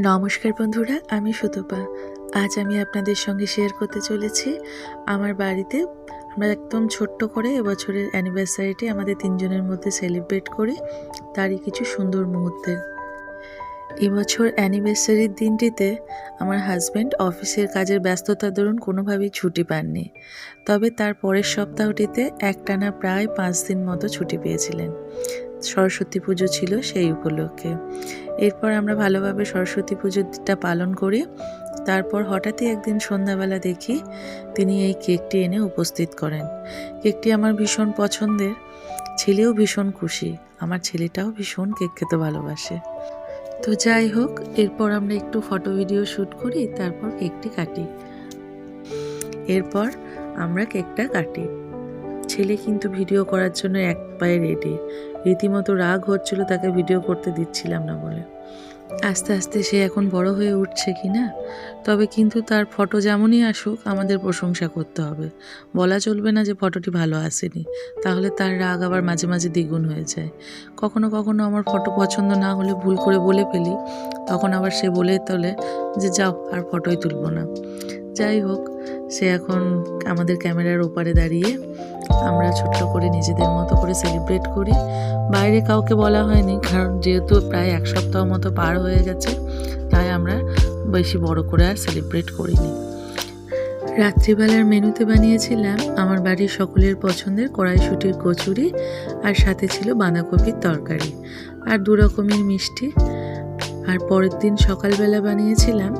নমস্কার বন্ধুরা, আমি সুতপা। আজ আমি আপনাদের সঙ্গে শেয়ার করতে চলেছি আমার বাড়িতে। আমরা একদম ছোট্ট করে এবছরের অ্যানিভার্সারিটি আমাদের তিনজনের মধ্যে সেলিব্রেট করি, তারই কিছু সুন্দর মুহূর্তের। এবছর অ্যানিভার্সারির দিনটিতে আমার হাজব্যান্ড অফিসের কাজের ব্যস্ততার দরুন কোনোভাবেই ছুটি পাননি। তবে তার পরের সপ্তাহটিতে একটানা প্রায় পাঁচ দিন মতো ছুটি পেয়েছিলেন। সরস্বতী পুজো ছিল সেই উপলক্ষে। এরপর আমরা ভালোভাবে সরস্বতী পুজোটা পালন করি, তারপর হঠাৎই একদিন সন্ধ্যাবেলা দেখি তিনি এই কেকটি এনে উপস্থিত করেন। কেকটি আমার ভীষণ পছন্দের, ছেলেও ভীষণ খুশি, আমার ছেলেটাও ভীষণ কেক খেতে ভালোবাসে। তো যাই হোক, এরপর আমরা একটু ফটো ভিডিও শ্যুট করি, তারপর কেকটি কাটি। এরপর আমরা কেকটা কাটি। ছেলে কিন্তু ভিডিও করার জন্য এক পায়ে রেডি রীতিমতো রাগ হচ্ছিল, তাকে ভিডিও করতে দিচ্ছিলাম না বলে। আস্তে আস্তে সে এখন বড় হয়ে উঠছে কি না? তবে কিন্তু তার ফটো যেমনই আসুক, আমাদের প্রশংসা করতে হবে। বলা চলবে না যে ফটোটি ভালো আসেনি। তাহলে তার রাগ আবার মাঝে মাঝে দ্বিগুণ হয়ে যায়। কখনো কখনো আমার ফটো পছন্দ না হলে ভুল করে বলে ফেলি। তখন আবার সে বলে তোলে যে, যাও, আর ফটোই তুলব না। যাই হোক, সে এখন আমাদের ক্যামেরার ওপারে দাঁড়িয়ে আমরা ছোট্ট করে নিজেদের মতো করে সেলিব্রেট করি। বাইরে কাউকে বলা হয়নি, কারণ যেহেতু প্রায় এক সপ্তাহ মতো পার হয়ে গেছে, তাই আমরা বেশি বড় করে আর সেলিব্রেট করিনি। রাত্রিবেলার মেনুতে বানিয়েছিলাম আমার বাড়ির সকলের পছন্দের কড়াইশুটির কচুরি আর সাথে ছিল বাঁধাকপির তরকারি আর দু রকমের মিষ্টি। আর পরের দিন সকালবেলা বানিয়েছিলাম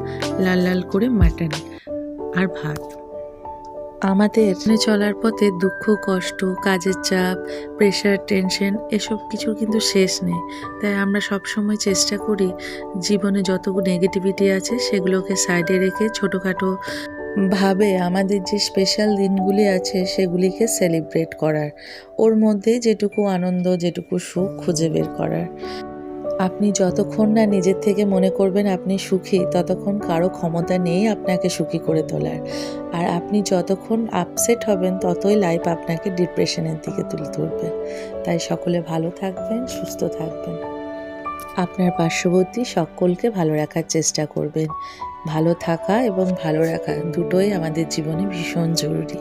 লাল লাল করে মাটন। আর ভাত আমাদের চলার পথে দুঃখ, কষ্ট, কাজের চাপ প্রেশার টেনশন এসব কিছু কিন্তু শেষ নেই। তাই আমরা সবসময় চেষ্টা করি জীবনে যতগুলো নেগেটিভিটি আছে সেগুলোকে সাইডে রেখে ছোটোখাটো ভাবে আমাদের যে স্পেশাল দিনগুলি আছে সেগুলিকে সেলিব্রেট করার। ওর মধ্যে যেটুকু আনন্দ, যেটুকু সুখ খুঁজে বের করার। আপনি যতক্ষণ না নিজের থেকে মনে করবেন আপনি সুখী, ততক্ষণ কারও ক্ষমতা নেই আপনাকে সুখী করে তোলার। আর আপনি যতক্ষণ আপসেট হবেন, ততই লাইফ আপনাকে ডিপ্রেশনের দিকে তুলে ধরবে। তাই সকলে ভালো থাকবেন, সুস্থ থাকবেন। আপনার পার্শ্ববর্তী সকলকে ভালো রাখার চেষ্টা করবেন। ভালো থাকা এবং ভালো রাখা দুটোই আমাদের জীবনে ভীষণ জরুরি।